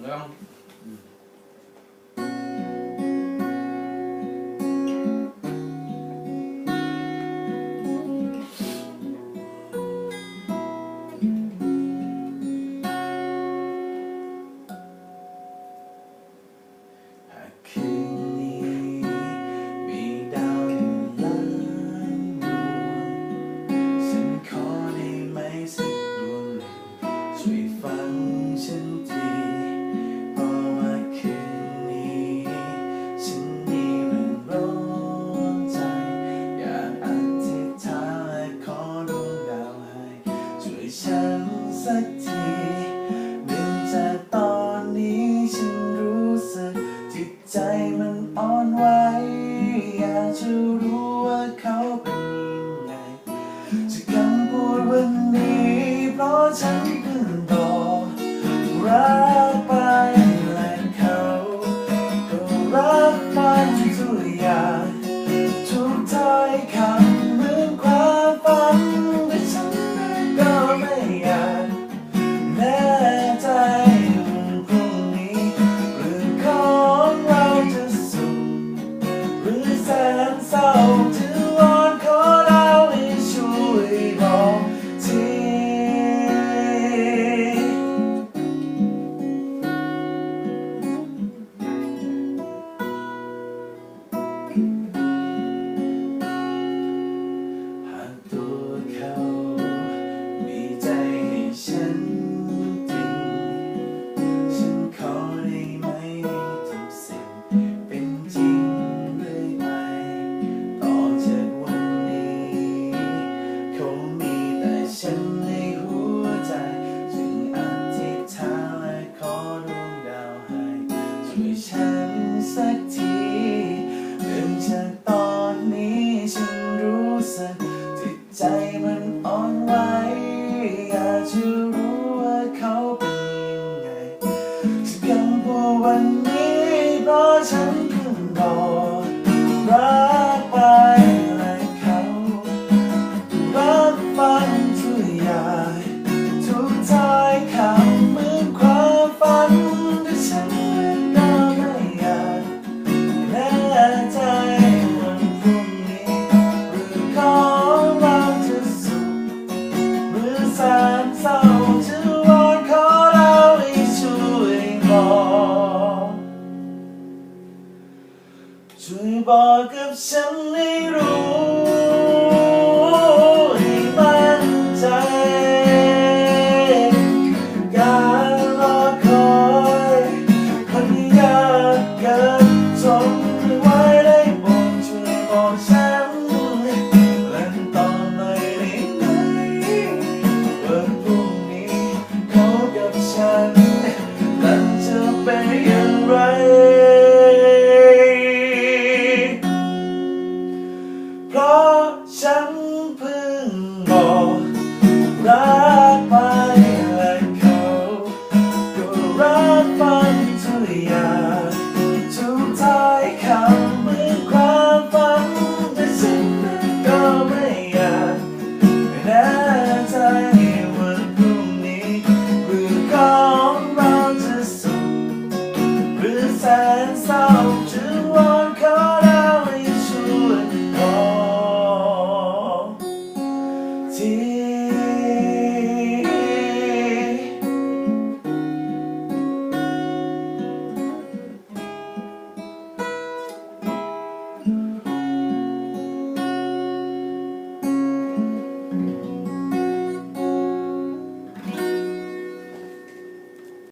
怎么样嗯。сказать. so สักที่ใจมันอ่อนไหวอยากจะรู้ว่าเขาเป็นยังไงสักคำว่าวันนี้รอฉัน ช่วยบอกกับฉันให้รู้ให้มั่นใจ การรอคอยคนยากเกินจน